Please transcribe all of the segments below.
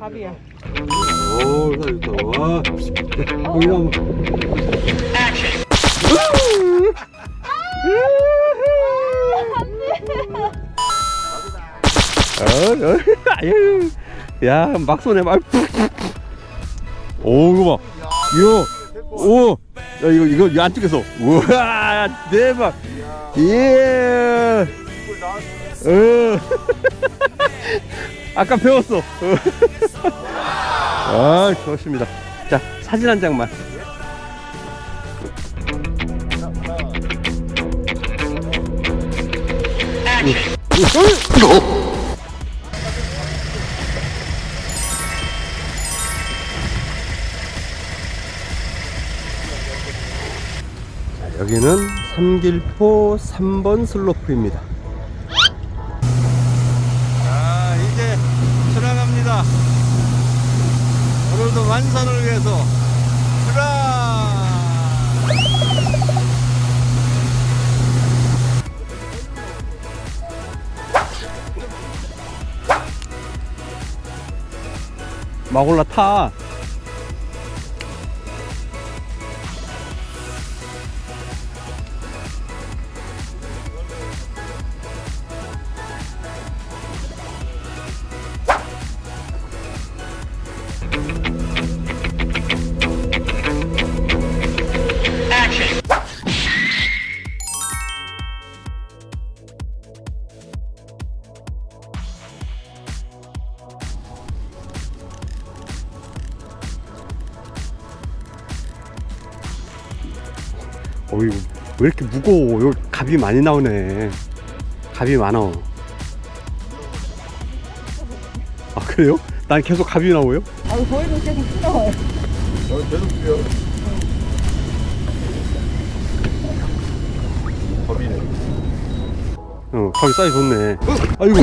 밥이야. 오, 사이 좋다. 와. 여기 한번. 어, 야, 막 쏘네, 막. 오, 이거 봐. 이거, 오, 야, 이거, 이거, 이거 안쪽에서. 우와, 대박. 예. 어. 아까 배웠어. 어. 아, 좋습니다. 자, 사진 한 장만. 자, 여기는 삼길포 3번 슬로프입니다. 자, 이제 출항합니다. 오늘도 완산을 위해서 출항! 막 올라타. 무거워? 여기 갑이 많이 나오네. 갑이 많어. 아 그래요? 난 계속 갑이 나오요? 아, 거기도 계속 뜨거워요. 계속 뛰어. 겁이네. 어, 갑이 사이즈 좋네. 아이고.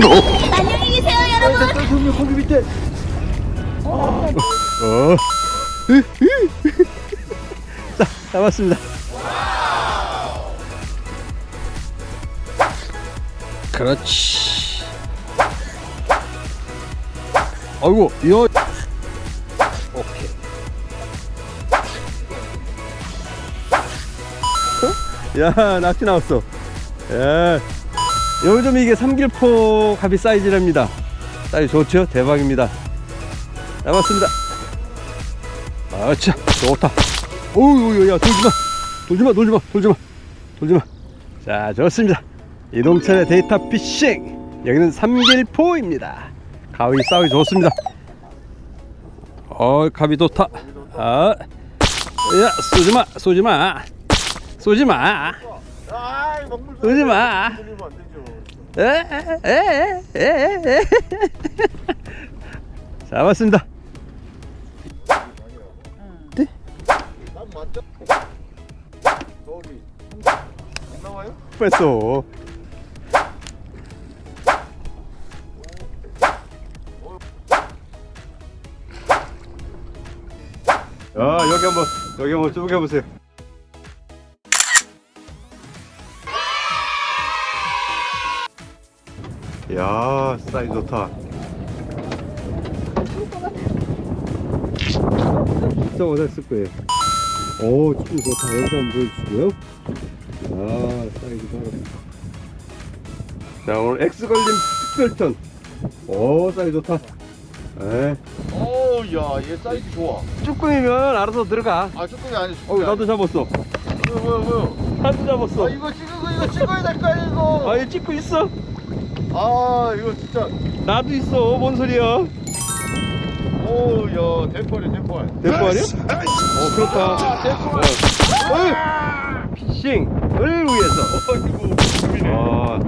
안녕히 계세요, 여러분. 저기 거기 밑에. 어. 자, 잡았습니다. 그렇지. 아이고, 이거. 오케이. 어? 야, 낙지 나왔어. 예. 요즘 이게 삼길포 갑이 사이즈랍니다. 사이즈 좋죠? 대박입니다. 잡았습니다. 아차, 좋다. 오우, 야, 돌지 마. 돌지 마, 돌지 마, 돌지 마. 돌지 마. 자, 좋습니다. 이동철의 데이터 피싱. 여기는 삼길포입니다. 가위 싸위 좋습니다. 어, 갑이 좋다. 아, 야, 쏘지 마, 쏘지 마. 쏘지 마. 아이 먹물. 쏘지 마. 돌리면 안 되죠. 에에에에에 잡았습니다. 나와요? 뺐어. 야 여기 한번 여기 한번 쭉 해보세요. 야 사이즈 좋다. 진짜 어땠을 거예요. 오, 춤 좋다. 여기서 한번 보여주시고요. 아, 사이즈 좋다. 자, 오늘 X 걸림 특별편. 오, 사이즈 좋다. 에, 오, 야, 얘 사이즈 좋아. 쭈꾸미면 알아서 들어가. 아, 쭈꾸미 아니. 어, 나도 잡았어. 뭐야, 뭐야, 뭐야. 나도 잡았어. 아, 이거 찍고 이거 찍어야 될거 아니야 이거. 아, 얘 찍고 있어. 아, 이거 진짜. 나도 있어. 뭔 소리야? 오, 야, 대포네, 대포. 대포아리야? 어, 그렇다. 대포. 어, 피싱을 위해서. 쭈꾸미네. 아,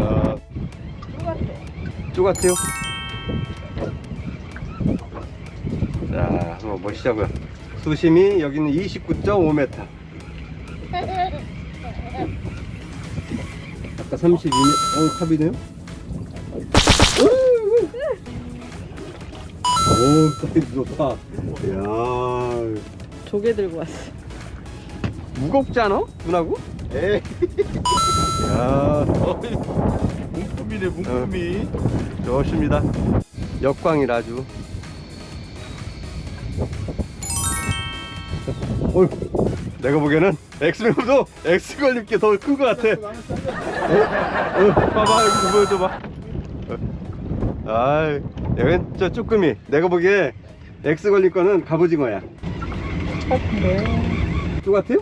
야, 똑같아요. 보시자고요. 수심이 여기는 29.5m. 아까 32m. 어, 탑이네요. 오, 사이즈 좋다. 이야, 조개 들고 왔어. 무겁지 않아? 누나고? 에이, 이야, 어이, 문구미네, 문구미. 좋습니다. 역광이라 아주. 어, 내가 보기에는 엑스맨보다 엑스 걸림게 더큰 것 같아. 어? 어, 봐봐 여기 보여줘봐. 어. 아이, 여긴 저 쭈꾸미. 내가 보기에 엑스 걸림 거는 갑오징어야. 같은데. 똑같아요?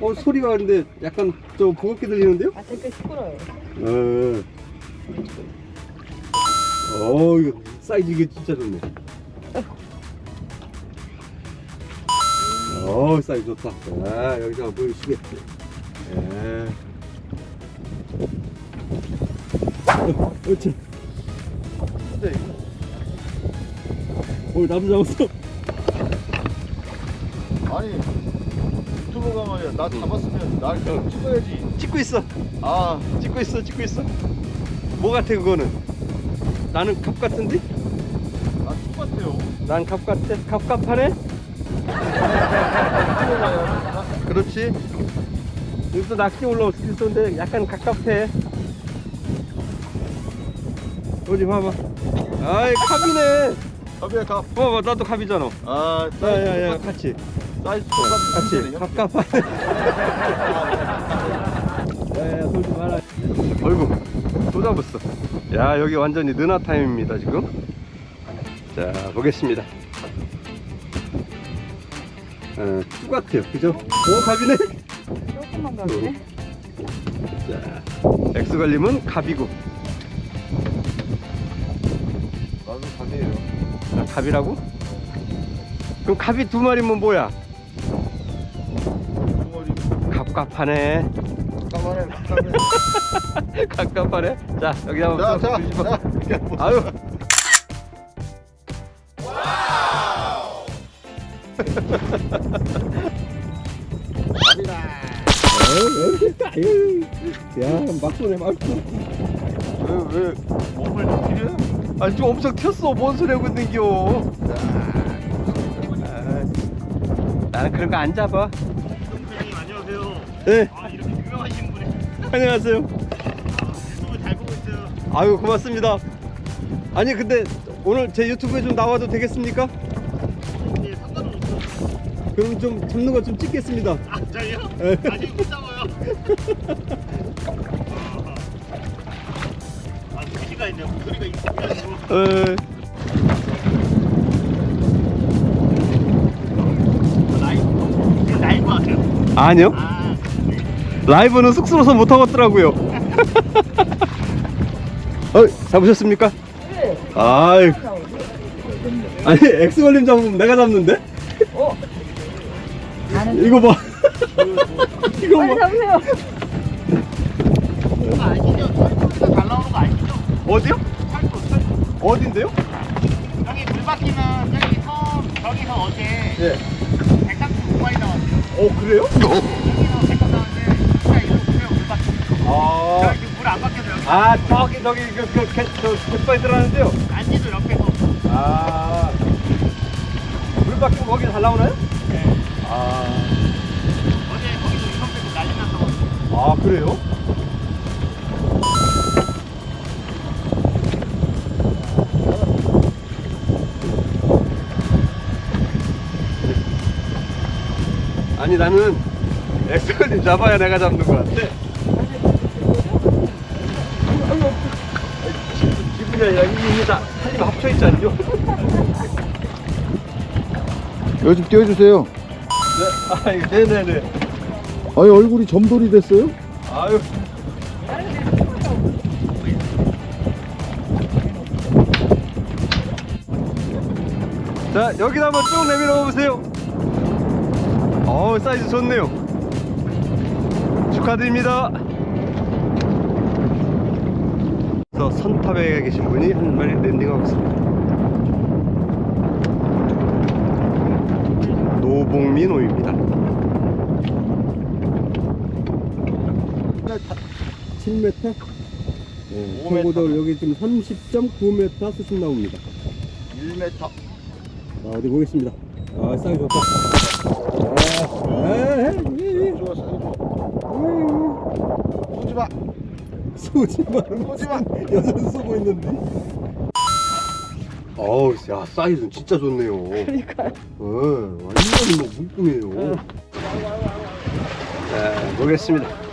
어 소리가 근데 약간 좀 버겁게 들리는데요? 아, 되게 시끄러워요. 어. 어 이거 사이즈 이게 진짜 좋네. 어 사이즈 좋다. 아 여기서 한번 보여주시게. 예. 어, 어째. 근데 어 나도 잡았어. 아니 유튜브가 말이야 나 잡았으면 날 찍어야지 찍고 있어. 아 찍고 있어. 찍고 있어. 뭐 같아 그거는? 나는 갑 같은데? 나 똑같아요 난갑 같아. 갑갑하네? 그렇지. 여기 또 낚시 올라올 수도 있었는데 약간 가깝해. 어디 봐봐. 아이 갑이네. 갑이야 갑 봐봐 나도 갑이잖아. 아, 야야야 사이즈 같이. 사이즈 똑같은 같이 형태. 갑갑하네. 야 야 돌지 마라. 어이구 또 잡았어. 야 여기 완전히 느나 타임입니다 지금. 자 보겠습니다. 어, 똑같아요, 그죠? 오, 갑이네? 조금만 가네. 자, 엑스 걸림은 갑이고. 나도 갑이에요 아, 갑이라고? 그럼 갑이 두 마리면 뭐야? 덩어리 갑갑하네. 까만해 까만해 갑갑하네. 자, 여기 한번 또 뒤집어. 자자 자 아유. 아유, 야, 막 쏘네, 막 쏘네. 왜왜 몸을 튀려? 아니, 좀 엄청 튀었어. 뭔 소리 하고 있는겨. 아, 나는 그런 거 안 잡아. 선생님 안녕하세요. 네, 아 이렇게 유명하신 분이 안녕하세요. 유튜브 잘 보고 있어요. 아유, 고맙습니다. 아니, 근데 오늘 제 유튜브에 좀 나와도 되겠습니까? 예. 그럼 좀 잡는 거 좀 찍겠습니다. 아 저희요? 네. 아직 못 잡아요. 아 소리가 있네. 목소리가 있어가지고. 에, 라이브 이게 라이브 하세요? 아니요. 아 라이브는 쑥스러워서 못 하겠더라고요. 어, 잡으셨습니까? 네. 아이, 아니 엑스 걸림 잡으면 내가 잡는데? 이거 봐. 이거 빨리 봐. 잡으세요. 그거 아시죠? 소리가 잘 나오는 거 아시죠? 어디요? 철도 철도. 어딘데요? 여기 물바퀴는 저기 섬 저기서 어제 예. 나왔어요. 어 그래요? 여기서 백상 나왔는데 진짜 이거 보세요 물바퀴. 아, 저기 물안 바뀌어요. 아 저기 저기 그그 저 갯바위 들어가는데요. 안지도 옆에서. 아, 물밖에 거기 잘 나오나요? 네. 아, 어제 거기서 이성 빼고 난리 났다고. 아 그래요? 아니 나는 엑스걸림 잡아야 내가 잡는 것 같아. 기분이 아니라 이게 다 살림 합쳐 있지 않요? 요즘 띄워주세요 네, 아, 네네네. 아니 얼굴이 점돌이 됐어요? 아유. 자, 여기다 한번 쭉 내밀어 보세요. 어우, 사이즈 좋네요. 축하드립니다. 저 선탑에 계신 분이 한 마리 랜딩하고 있습니다. 노봉민 오입니다. 7m? 네, 5m. 저보다 여기 지금 30.9m 수심 나옵니다. 1m 자, 어디 보겠습니다. 아, 쌍이 좋다. 아, 좋았어 에. 쏘지마 쏘지 마. 쏘지 마. 여자는 쏘고 있는데. 어우, 야, 사이즈는 진짜 좋네요. 그러니까요. 어, 완전히 뭐 물품이에요. 자, 보겠습니다.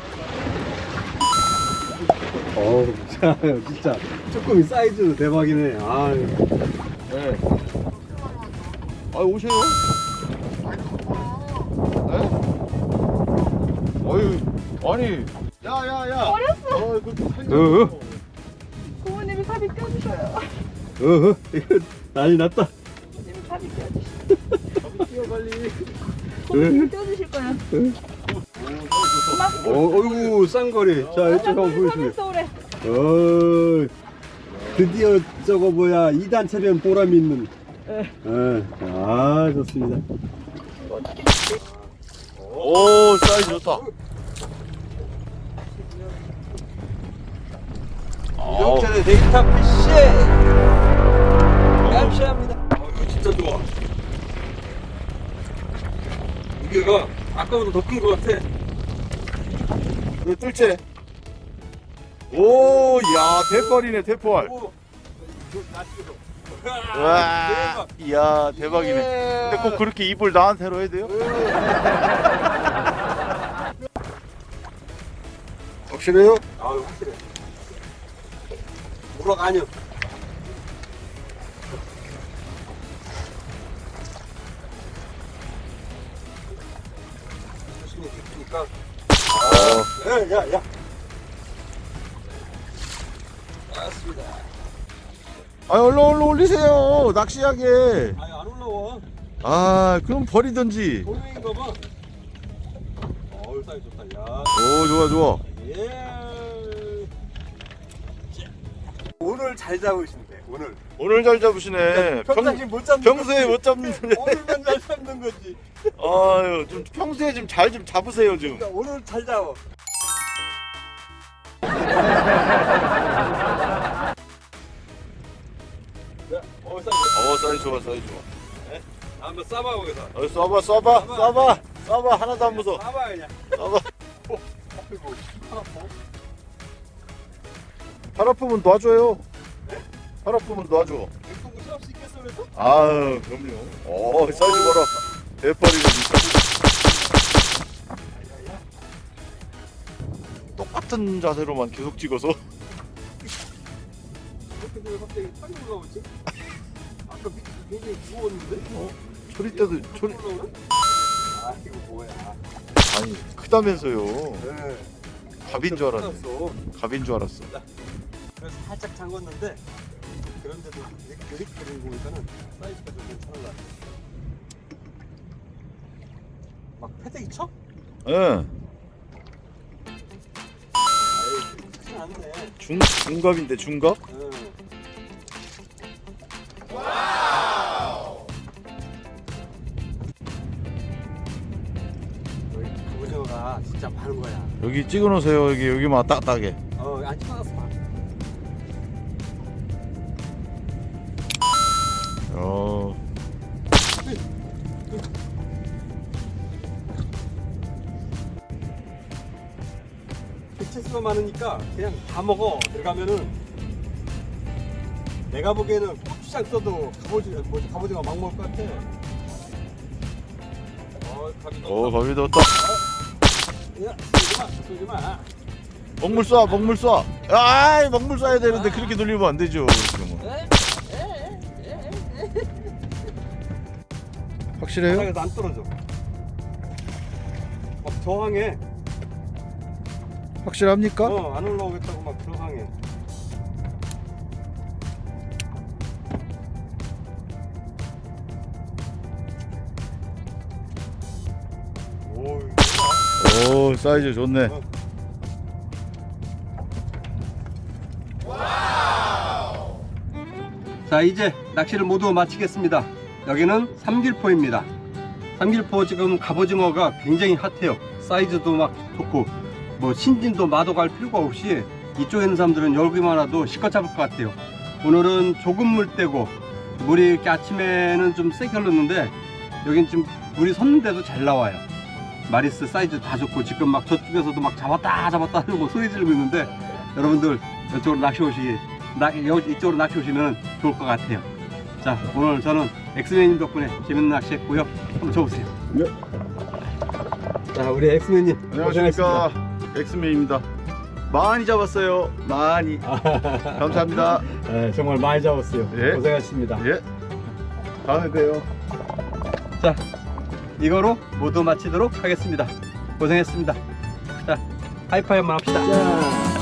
어우, 자, 진짜 쭈꾸미 사이즈도 대박이네. 아, 네. 아 오세요. 네? 어유 아니. 야야야. 버렸어. 어 그렇게 살려. 어, 부모님이 삽입 껴주셔요. 어허, 이거 난리 났다. 부모님이 삽입 껴주셔요. 뛰어 빨리. 부모님이 껴주실 거야. 어, 어이구, 쌍거리. 자, 이쪽 한번 보여주세요. 어, 드디어 저거 뭐야, 2단 체면 보람이 있는. 네. 어, 아, 좋습니다. 오 사이즈 좋다. 이정철의 데이터 피쉬! 감사합니다. 어, 이거 진짜 좋아. 무게가 아까보다 더 큰 것 같아. 그 뜰채. 오, 야, 대펄이네, 대펄. 와, 이야, 대박이네. 근데 꼭 그렇게 입을 나한테로 해야 돼요? 확실해요? 아, 확실해. 물어가뇨. 조 야, 야, 야. 알았습니다. 아, 얼른 얼른 올리세요. 낚시하게. 아니, 안 올라와. 아, 그럼 버리던지. 돌멩이가 봐. 어우, 사이 좋다. 야. 오, 좋아, 좋아. 예. 오늘 잘 잡으신대. 오늘. 오늘 잘 잡으시네. 평상시 평, 못 잡는 평소에 거지. 못 잡는데. 오늘만 잘 잡는 거지. 아유, 좀 평소에 좀 잘 좀 잡으세요, 좀. 그러니까 오늘 잘 잡아. 어, 사이. 어, 사이즈 좋아, 사이즈 좋아. 한번 싸봐 거기서. 어, 쏴봐, 쏴봐, 쏴봐. 쏴봐, 하나도 안 무서워. 싸봐 그냥. 쏴봐. 아이고. 하나 더. 팔 아프면 놔줘요. 팔 아프면 놔줘. 냉동고 수 있겠어 그래서? 아유, 그럼요. 어, 사이즈 봐라. 똑같은 자세로만 계속 찍어서. 어떻게 왜 갑자기 탕이 올라오지? 아까 밑에 굉장히 무거웠는데? 어? 초리 때도 초리 올라오네? 아 이거 뭐야? 아니 크다면서요. 네. 갑인 줄 알았네. 어 갑인 줄 알았어. 그래서 살짝 잠궜는데 그런데도 이렇게 이렇게 들고 보니까는 사이즈가 좀 괜찮은 것 같아. 막 패대기 쳐? 예. 않네. 중 중갑인데 중갑? 응. 여기 갑오징어가 진짜 많은 거야. 여기 찍어 놓으세요. 여기 여기만 딱딱해. 어, 안 찍어놨어. 봐. 어. 많으니까 그냥 다 먹어 들어가면은 내가 보기에는 고추장 써도 갑오징어 뭐지 갑오징어 막 먹을 것 같아. 어, 갑이 어, 갑이 넣었다. 야, 쏘지 마, 쏘지 마. 먹물 쏴, 먹물 쏴. 아이, 먹물 쏴야 되는데 그렇게 돌리면 안 되죠. 그러면. 확실해요? 바닥에서 안 떨어져. 막 저항해. 확실합니까? 어, 안 올라오겠다고 막 저항해. 오, 오, 사이즈 좋네. 자 이제 낚시를 모두 마치겠습니다 여기는 삼길포입니다 삼길포 지금 갑오징어가 굉장히 핫해요 사이즈도 막 좋고 뭐 신진도 마도 갈 필요가 없이 이쪽에 있는 사람들은 열기만 와도 실컷 잡을 것 같아요 오늘은 조금 물때고 물이 이렇게 아침에는 좀 세게 흘렀는데 여긴 좀 물이 섰는데도 잘 나와요 마리스 사이즈 다 좋고 지금 막 저쪽에서도 막 잡았다 잡았다 하고 소리 지르고 있는데 여러분들 이쪽으로 낚시 오시기 나, 여- 이쪽으로 낚시 오시면 좋을 것 같아요. 자, 오늘 저는 엑스맨님 덕분에 재밌는 낚시 했고요. 한번 줘보세요. 네. 자, 우리 엑스맨님. 안녕하십니까 엑스맨입니다 많이 잡았어요 많이 감사합니다 네, 정말 많이 잡았어요. 예. 고생하셨습니다. 예 다음에 봬요 자, 이거로 모두 마치도록 하겠습니다. 고생했습니다. 자, 하이파이 한번 합시다.